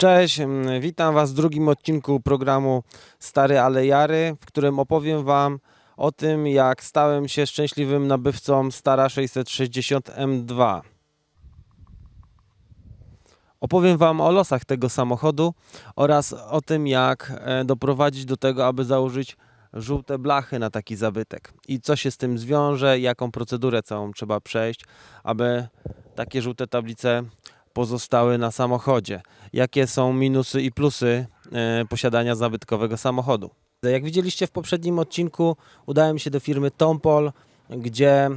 Cześć, witam Was w drugim odcinku programu Stary ale Jary, w którym opowiem Wam o tym, jak stałem się szczęśliwym nabywcą Stara 660 M2. Opowiem Wam o losach tego samochodu oraz o tym, jak e, doprowadzić do tego, aby założyć żółte blachy na taki zabytek i co się z tym zwiąże, jaką procedurę całą trzeba przejść, aby takie żółte tablice pozostały na samochodzie. Jakie są minusy i plusy e, posiadania zabytkowego samochodu? Jak widzieliście w poprzednim odcinku, udałem się do firmy Tompol, gdzie e,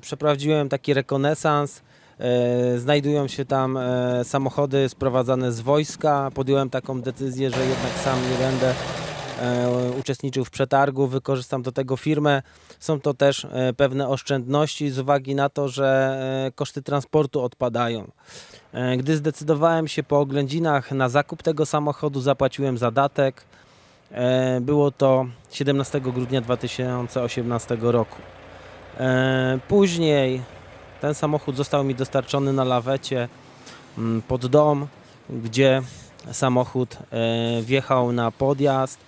przeprowadziłem taki rekonesans. E, znajdują się tam samochody sprowadzane z wojska. Podjąłem taką decyzję, że jednak sam nie będę uczestniczył w przetargu, wykorzystam do tego firmę. Są to też e, pewne oszczędności z uwagi na to, że e, koszty transportu odpadają. E, Gdy zdecydowałem się po oględzinach na zakup tego samochodu, zapłaciłem zadatek. E, Było to 17 grudnia 2018 roku. E, Później ten samochód został mi dostarczony na lawecie mm, pod dom, gdzie samochód e, wjechał na podjazd.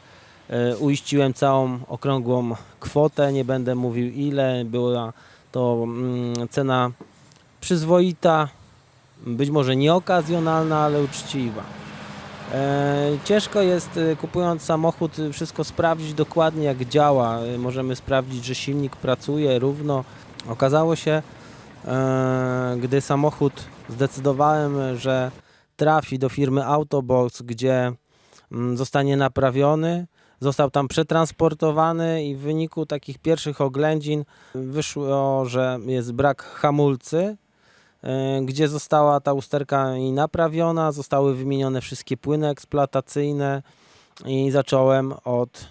E, Uiściłem całą okrągłą kwotę, nie będę mówił ile. Była to mm, cena przyzwoita, być może nieokazjonalna, ale uczciwa. E, Ciężko jest e, kupując samochód wszystko sprawdzić dokładnie jak działa. Możemy sprawdzić, że silnik pracuje równo. Okazało się, gdy samochód zdecydowałem, że trafi do firmy Autobox, gdzie mm, zostanie naprawiony, został tam przetransportowany i w wyniku takich pierwszych oględzin wyszło, że jest brak hamulcy, e, gdzie została ta usterka i naprawiona, zostały wymienione wszystkie płyny eksploatacyjne i zacząłem od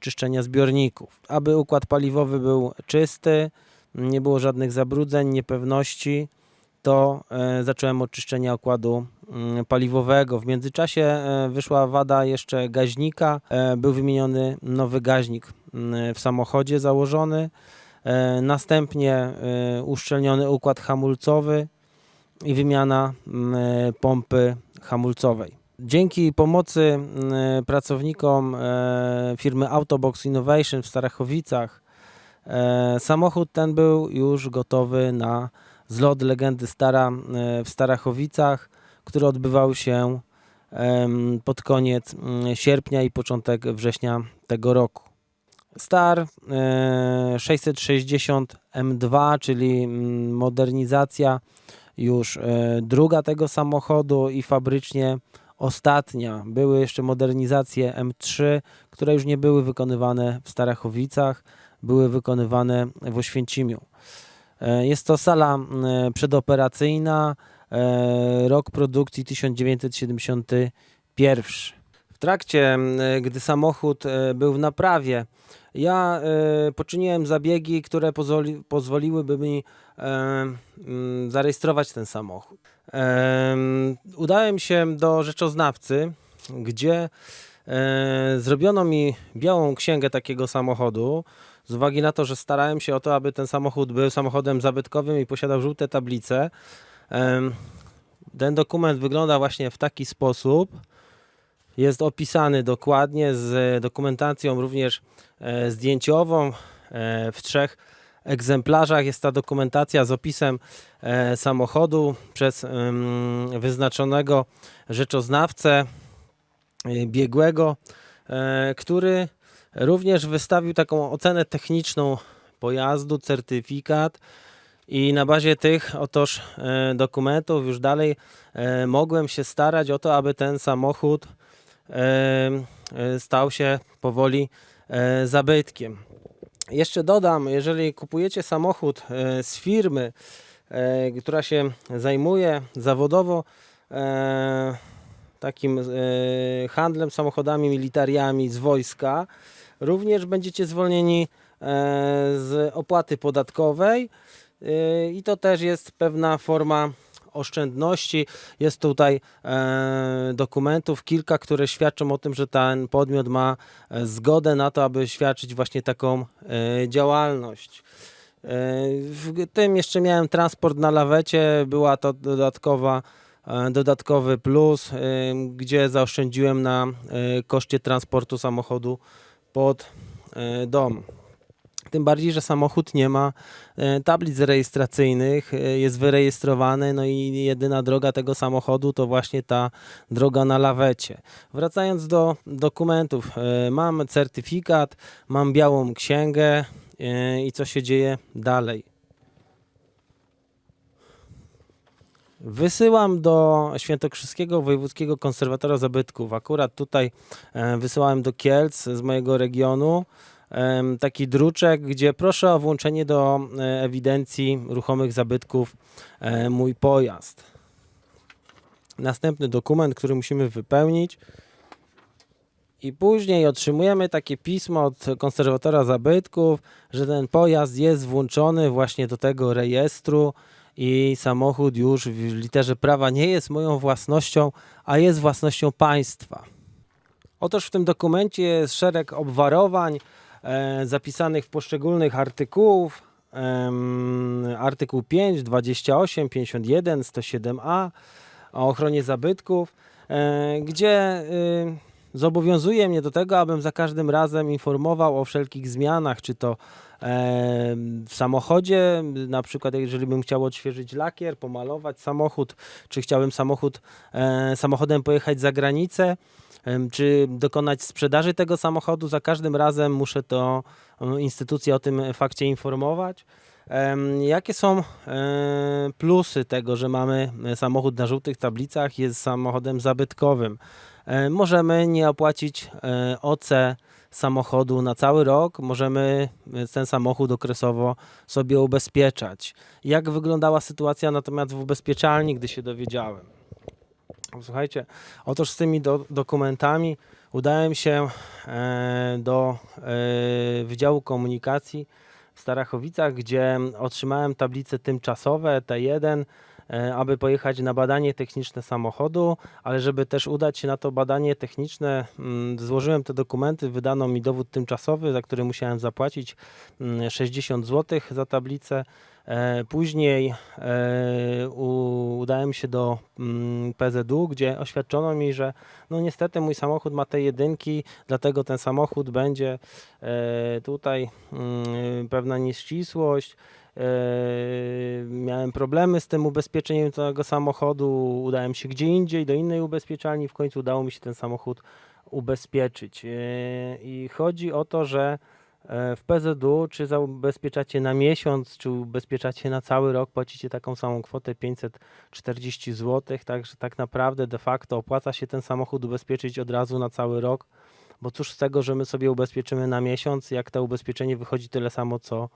czyszczenia zbiorników. Aby układ paliwowy był czysty, nie było żadnych zabrudzeń, niepewności, to e, zacząłem od czyszczenia układu mm, paliwowego. W międzyczasie e, wyszła wada jeszcze gaźnika, e, był wymieniony nowy gaźnik mm, w samochodzie założony, następnie uszczelniony układ hamulcowy i wymiana mm, pompy hamulcowej. Dzięki pomocy pracownikom firmy Autobox Innovation w Starachowicach samochód ten był już gotowy na zlot legendy Stara e, w Starachowicach, który odbywał się pod koniec mm, sierpnia i początek września tego roku. Star e, 660 M2, czyli mm, modernizacja już e, druga tego samochodu i fabrycznie ostatnia. Były jeszcze modernizacje M3, które już nie były wykonywane w Starachowicach, były wykonywane w Oświęcimiu. E, Jest to sala przedoperacyjna, e, rok produkcji 1971. W trakcie, gdy samochód e, był w naprawie, ja poczyniłem zabiegi, które pozwoli, pozwoliłyby mi zarejestrować ten samochód. Em, Udałem się do rzeczoznawcy, gdzie zrobiono mi białą księgę takiego samochodu. Z uwagi na to, że starałem się o to, aby ten samochód był samochodem zabytkowym i posiadał żółte tablice. Ten dokument wygląda właśnie w taki sposób. Jest opisany dokładnie z dokumentacją również e, zdjęciową e, w trzech egzemplarzach. Jest ta dokumentacja z opisem e, samochodu przez wyznaczonego rzeczoznawcę biegłego, który również wystawił taką ocenę techniczną pojazdu, certyfikat i na bazie tych otoż e, dokumentów już dalej e, mogłem się starać o to, aby ten samochód e, stał się powoli zabytkiem. Jeszcze dodam, jeżeli kupujecie samochód z firmy, która się zajmuje zawodowo takim handlem samochodami militariami z wojska, również będziecie zwolnieni e, z opłaty podatkowej e, i to też jest pewna forma oszczędności. Jest tutaj e, dokumentów kilka, które świadczą o tym, że ten podmiot ma zgodę na to, aby świadczyć właśnie taką działalność. W tym jeszcze miałem transport na lawecie, była to dodatkowa dodatkowy plus, gdzie zaoszczędziłem na koszcie transportu samochodu pod e, dom. Tym bardziej, że samochód nie ma e, tablic rejestracyjnych, e, jest wyrejestrowany, no i jedyna droga tego samochodu to właśnie ta droga na lawecie. Wracając do dokumentów, mam certyfikat, mam białą księgę i co się dzieje dalej. Wysyłam do Świętokrzyskiego Wojewódzkiego Konserwatora Zabytków. Akurat tutaj e, wysyłałem do Kielc z mojego regionu taki druczek, gdzie proszę o włączenie do e, ewidencji ruchomych zabytków e, mój pojazd. Następny dokument, który musimy wypełnić. I później otrzymujemy takie pismo od konserwatora zabytków, że ten pojazd jest włączony właśnie do tego rejestru i samochód już w literze prawa nie jest moją własnością, a jest własnością państwa. Otóż w tym dokumencie jest szereg obwarowań e, zapisanych w poszczególnych artykułów. Em, artykuł 5, 28, 51, 107a o ochronie zabytków, e, gdzie y, zobowiązuje mnie do tego, abym za każdym razem informował o wszelkich zmianach, czy to w samochodzie, na przykład jeżeli bym chciał odświeżyć lakier, pomalować samochód, czy chciałbym samochód, e, samochodem pojechać za granicę, czy dokonać sprzedaży tego samochodu, za każdym razem muszę to e, instytucję o tym fakcie informować. Jakie są e, plusy tego, że mamy samochód na żółtych tablicach, jest samochodem zabytkowym? E, Możemy nie opłacić e, OC samochodu na cały rok, możemy e, ten samochód okresowo sobie ubezpieczać. Jak wyglądała sytuacja natomiast w ubezpieczalni, gdy się dowiedziałem? Słuchajcie, otóż z tymi do, dokumentami udałem się do Wydziału Komunikacji w Starachowicach, gdzie otrzymałem tablice tymczasowe T1, e, aby pojechać na badanie techniczne samochodu, ale żeby też udać się na to badanie techniczne, mm, złożyłem te dokumenty, wydano mi dowód tymczasowy, za który musiałem zapłacić mm, 60 zł za tablicę. E, Później e, udałem się do mm, PZU, gdzie oświadczono mi, że no niestety mój samochód ma te jedynki, dlatego ten samochód będzie e, tutaj mm, pewna nieścisłość. E, Miałem problemy z tym ubezpieczeniem tego samochodu, udałem się gdzie indziej, do innej ubezpieczalni, w końcu udało mi się ten samochód ubezpieczyć. E, I chodzi o to, że e, w PZU, czy zaubezpieczacie na miesiąc, czy ubezpieczacie na cały rok, płacicie taką samą kwotę 540 zł, także tak naprawdę de facto opłaca się ten samochód ubezpieczyć od razu na cały rok, bo cóż z tego, że my sobie ubezpieczymy na miesiąc, jak to ubezpieczenie wychodzi tyle samo co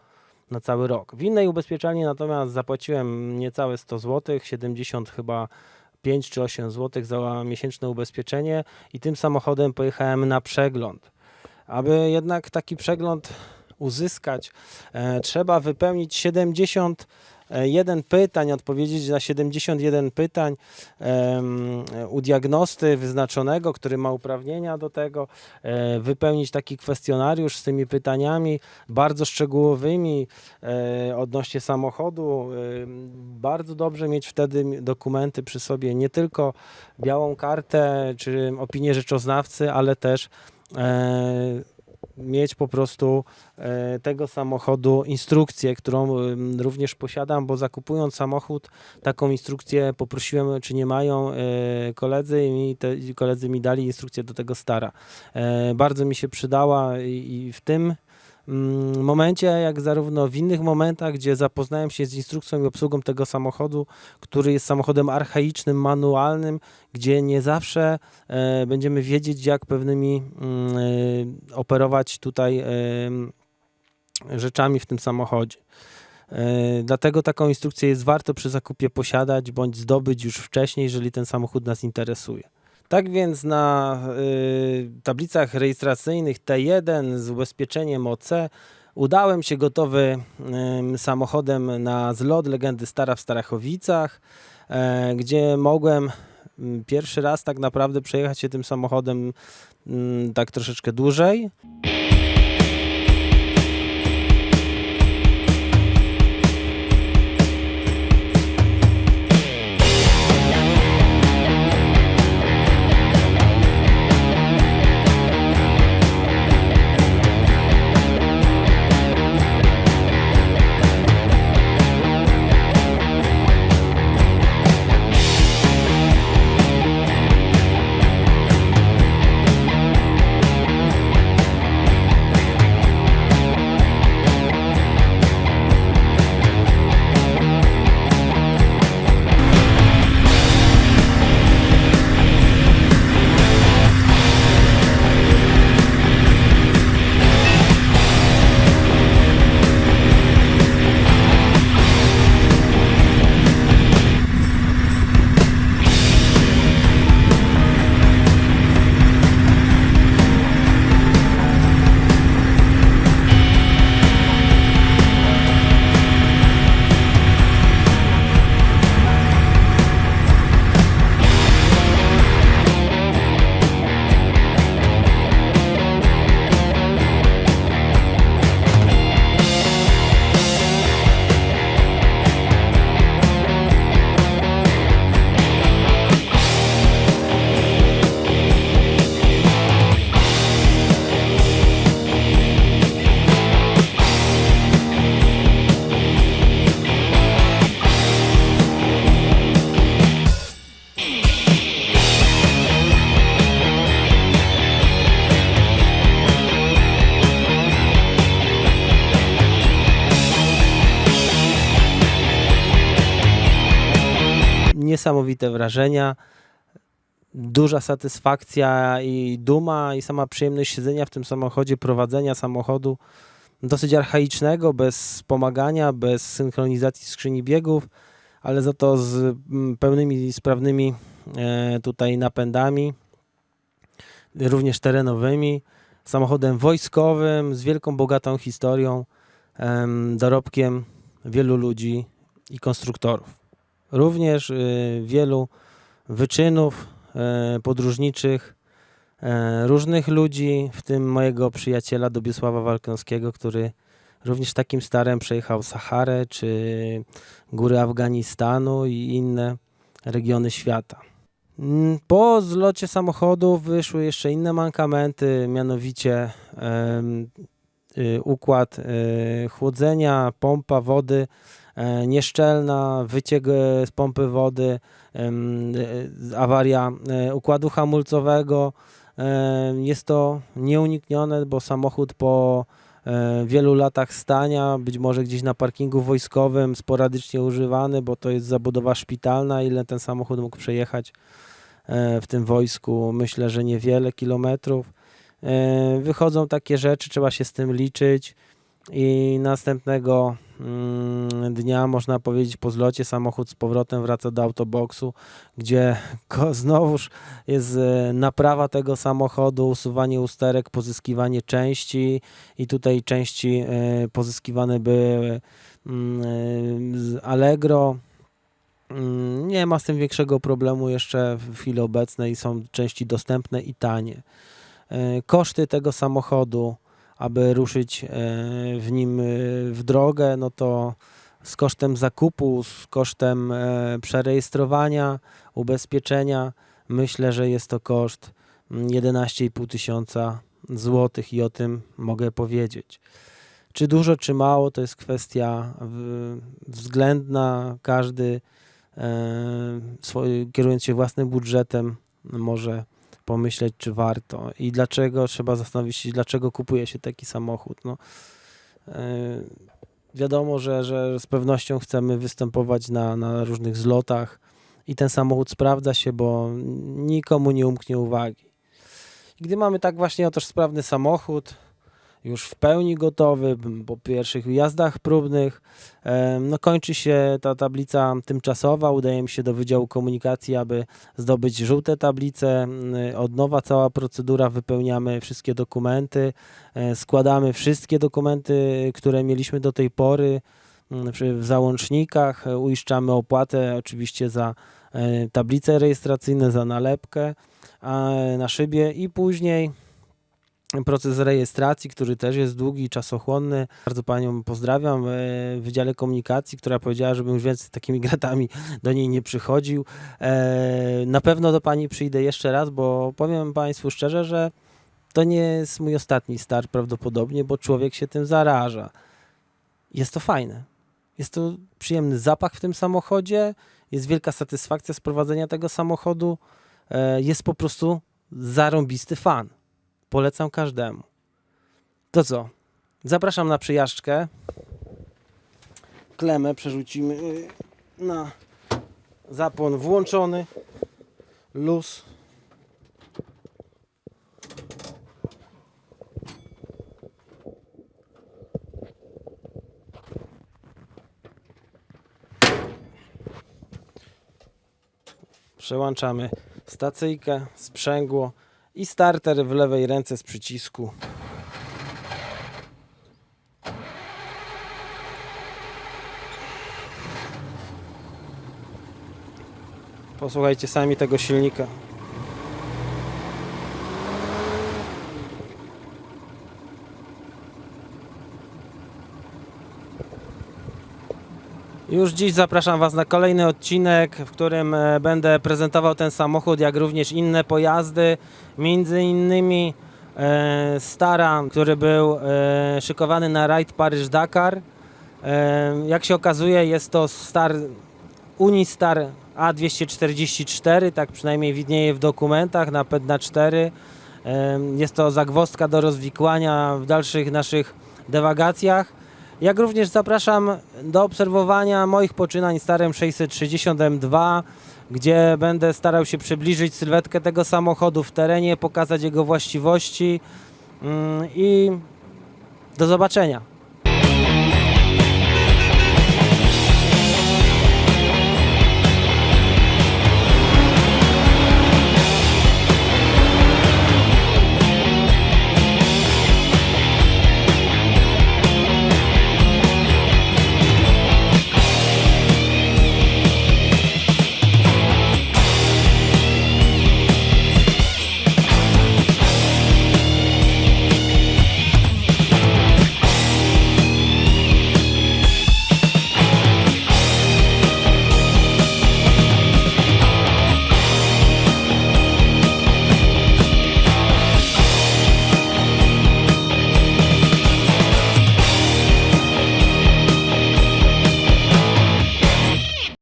na cały rok. W innej ubezpieczalni natomiast zapłaciłem niecałe 100 zł, 70 chyba 5 czy 8 zł za miesięczne ubezpieczenie i tym samochodem pojechałem na przegląd. Aby jednak taki przegląd uzyskać, e, trzeba wypełnić 71 pytań, odpowiedzieć na 71 pytań u diagnosty wyznaczonego, który ma uprawnienia do tego, e, wypełnić taki kwestionariusz z tymi pytaniami bardzo szczegółowymi e, odnośnie samochodu. Bardzo dobrze mieć wtedy dokumenty przy sobie, nie tylko białą kartę czy opinię rzeczoznawcy, ale też e, mieć po prostu e, tego samochodu instrukcję, którą ym, również posiadam, bo zakupując samochód, taką instrukcję poprosiłem, czy nie mają e, koledzy i mi te, koledzy mi dali instrukcję do tego stara. E, bardzo mi się przydała i, w tym momencie, jak zarówno w innych momentach, gdzie zapoznałem się z instrukcją i obsługą tego samochodu, który jest samochodem archaicznym, manualnym, gdzie nie zawsze e, będziemy wiedzieć, jak pewnymi mm, e, operować tutaj em, rzeczami w tym samochodzie. E, Dlatego taką instrukcję jest warto przy zakupie posiadać bądź zdobyć już wcześniej, jeżeli ten samochód nas interesuje. Tak więc na y, tablicach rejestracyjnych T1 z ubezpieczeniem OC udałem się gotowy ym, samochodem na zlot Legendy Stara w Starachowicach, e, gdzie mogłem pierwszy raz tak naprawdę przejechać się tym samochodem tak troszeczkę dłużej. Niesamowite wrażenia, duża satysfakcja i duma i sama przyjemność siedzenia w tym samochodzie, prowadzenia samochodu dosyć archaicznego, bez wspomagania, bez synchronizacji skrzyni biegów, ale za to z pełnymi, sprawnymi e, tutaj napędami, również terenowymi, samochodem wojskowym z wielką, bogatą historią, em, dorobkiem wielu ludzi i konstruktorów. Również y, wielu wyczynów e, podróżniczych e, różnych ludzi, w tym mojego przyjaciela Dobiesława Walkowskiego, który również takim starem przejechał Saharę czy góry Afganistanu i inne regiony świata. Mm, Po zlocie samochodu wyszły jeszcze inne mankamenty, mianowicie y, układ y, chłodzenia, pompa wody nieszczelna, wyciek e, z pompy wody, e, awaria e, układu hamulcowego. E, Jest to nieuniknione, bo samochód po e, wielu latach stania, być może gdzieś na parkingu wojskowym, sporadycznie używany, bo to jest zabudowa szpitalna, ile ten samochód mógł przejechać e, w tym wojsku, myślę, że niewiele kilometrów. E, Wychodzą takie rzeczy, trzeba się z tym liczyć i następnego dnia, można powiedzieć, po zlocie samochód z powrotem wraca do autoboksu, gdzie znowuż jest e, naprawa tego samochodu, usuwanie usterek, pozyskiwanie części i tutaj części e, pozyskiwane były mm, e, z Allegro. Mm, Nie ma z tym większego problemu jeszcze w chwili obecnej, są części dostępne i tanie. Koszty tego samochodu, aby ruszyć e, w nim e, w drogę, no to z kosztem zakupu, z kosztem e, przerejestrowania, ubezpieczenia, myślę, że jest to koszt mm, 11,5 tysiąca złotych i o tym mogę powiedzieć. Czy dużo, czy mało, to jest kwestia względna. Każdy kierując się własnym budżetem może pomyśleć, czy warto i dlaczego trzeba zastanowić się, dlaczego kupuje się taki samochód. No, e, wiadomo, że, że z pewnością chcemy występować na, na różnych zlotach i ten samochód sprawdza się, bo nikomu nie umknie uwagi. Gdy mamy tak właśnie oto sprawny samochód, już w pełni gotowy, po pierwszych jazdach próbnych, no kończy się ta tablica tymczasowa, udajemy się do Wydziału Komunikacji, aby zdobyć żółte tablice, od nowa cała procedura, wypełniamy wszystkie dokumenty, e, składamy wszystkie dokumenty, które mieliśmy do tej pory w załącznikach, e, uiszczamy opłatę oczywiście za e, tablice rejestracyjne, za nalepkę na szybie i później proces rejestracji, który też jest długi i czasochłonny. Bardzo Panią pozdrawiam e, w Wydziale Komunikacji, która powiedziała, żebym już więcej z takimi gratami do niej nie przychodził. E, Na pewno do Pani przyjdę jeszcze raz, bo powiem Państwu szczerze, że to nie jest mój ostatni start prawdopodobnie, bo człowiek się tym zaraża. Jest to fajne. Jest to przyjemny zapach w tym samochodzie, jest wielka satysfakcja z prowadzenia tego samochodu. E, Jest po prostu zarąbisty fan. Polecam każdemu. To co? Zapraszam na przyjażdżkę. Klemę przerzucimy y, na zapłon włączony. Luz. Przełączamy stacyjkę, sprzęgło i starter w lewej ręce z przycisku. Posłuchajcie sami tego silnika. Już dziś zapraszam Was na kolejny odcinek, w którym e, będę prezentował ten samochód, jak również inne pojazdy, między innymi e, Stara, który był e, szykowany na rajd Paryż-Dakar. Jak się okazuje, jest to Star Unistar A244, tak przynajmniej widnieje w dokumentach, na 4. E, Jest to zagwozdka do rozwikłania w dalszych naszych dewagacjach. Jak również zapraszam do obserwowania moich poczynań starym 660 M2, gdzie będę starał się przybliżyć sylwetkę tego samochodu w terenie, pokazać jego właściwości mm, i do zobaczenia.